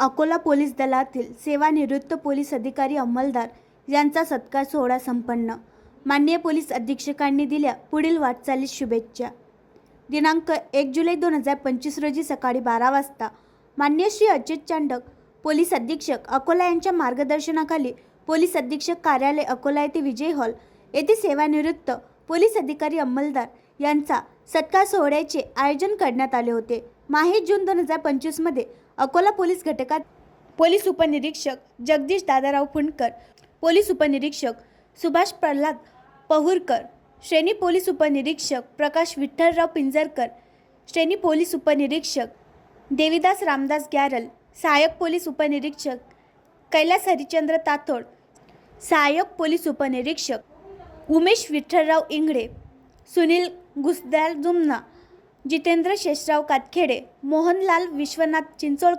Akola police दलातील सेवानिवृत्त police अधिकारी अंमलदार यांचा सत्कार सोहळा संपन्न. माननीय पोलीस अधीक्षकांनी दिल्या पुढील वाटचालीस शुभेच्छा. दिनांक एक जुलै दोन हजार पंचवीस रोजी सकाळी बारा वाजता मान्य श्री अजित चांडक पोलीस अधीक्षक अकोला यांच्या मार्गदर्शनाखाली पोलीस अधीक्षक कार्यालय अकोला येथे विजय हॉल येथे सेवानिवृत्त पोलीस अधिकारी अंमलदार यांचा सत्कार सोहळ्याचे आयोजन करण्यात आले होते. माहे जून दोन हजार पंचवीसमध्ये अकोला पोलीस घटकात पोलीस उपनिरीक्षक जगदीश दादाराव फुंडकर पोलीस उपनिरीक्षक सुभाष प्रल्हाद पहुरकर श्रेणी पोलीस उपनिरीक्षक प्रकाश विठ्ठलराव पिंजरकर श्रेणी पोलीस उपनिरीक्षक देविदास रामदास ग्यारल सहाय्यक पोलीस उपनिरीक्षक कैलास हरिचंद्र तातोड सहाय्यक पोलीस उपनिरीक्षक उमेश विठ्ठलराव इंगडे सुनील गुसदार जुमना जितेंद्र शेषराव कातखेडे मोहनलाल विश्वनाथ चिंचोळकर